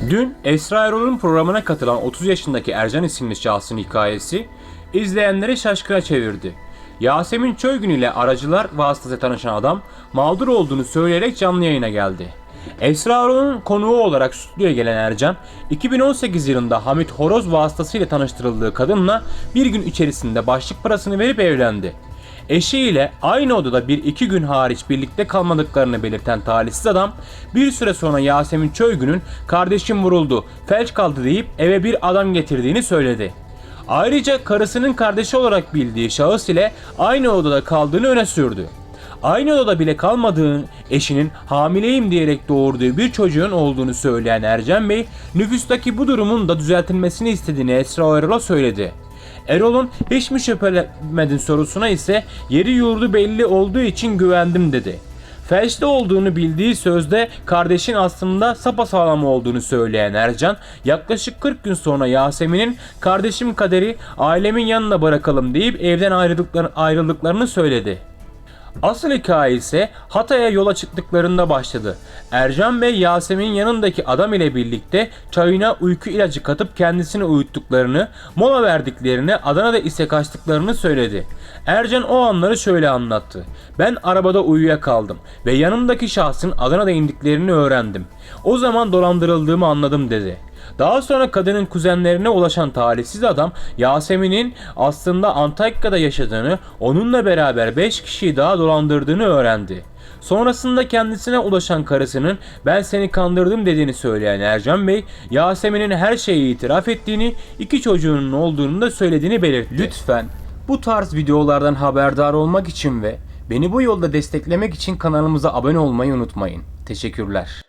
Dün Esra Erol'un programına katılan 30 yaşındaki Ercan isimli şahsın hikayesi izleyenleri şaşkına çevirdi. Yasemin Çöygün ile aracılar vasıtasıyla tanışan adam mağdur olduğunu söyleyerek canlı yayına geldi. Esra Erol'un konuğu olarak stüdyoya gelen Ercan, 2018 yılında Hamit Horoz vasıtasıyla tanıştırıldığı kadınla bir gün içerisinde başlık parasını verip evlendi. Eşiyle aynı odada bir iki gün hariç birlikte kalmadıklarını belirten talihsiz adam bir süre sonra Yasemin Çöygün'ün kardeşim vuruldu, felç kaldı deyip eve bir adam getirdiğini söyledi. Ayrıca karısının kardeşi olarak bildiği şahıs ile aynı odada kaldığını öne sürdü. Aynı odada bile kalmadığı eşinin hamileyim diyerek doğurduğu bir çocuğun olduğunu söyleyen Ercan Bey, nüfustaki bu durumun da düzeltilmesini istediğini Esra Erol'a söyledi. Erol'un hiç mi şüphelenmedin sorusuna ise yeri yurdu belli olduğu için güvendim dedi. Felçli olduğunu bildiği sözde kardeşin aslında sapasağlam olduğunu söyleyen Ercan yaklaşık 40 gün sonra Yasemin'in kardeşim kaderi ailemin yanına bırakalım deyip evden ayrıldıklarını, söyledi. Asıl hikaye ise Hatay'a yola çıktıklarında başladı. Ercan Bey Yasemin yanındaki adam ile birlikte çayına uyku ilacı katıp kendisini uyuttuklarını, mola verdiklerini, Adana'da ise kaçtıklarını söyledi. Ercan o anları şöyle anlattı. Ben arabada uyuyakaldım ve yanımdaki şahsın Adana'da indiklerini öğrendim. O zaman dolandırıldığımı anladım dedi. Daha sonra kadının kuzenlerine ulaşan talihsiz adam Yasemin'in aslında Antakya'da yaşadığını, onunla beraber 5 kişiyi daha dolandırdığını öğrendi. Sonrasında kendisine ulaşan karısının ben seni kandırdım dediğini söyleyen Ercan Bey, Yasemin'in her şeyi itiraf ettiğini, iki çocuğunun olduğunu da söylediğini belirtti. Lütfen bu tarz videolardan haberdar olmak için ve beni bu yolda desteklemek için kanalımıza abone olmayı unutmayın. Teşekkürler.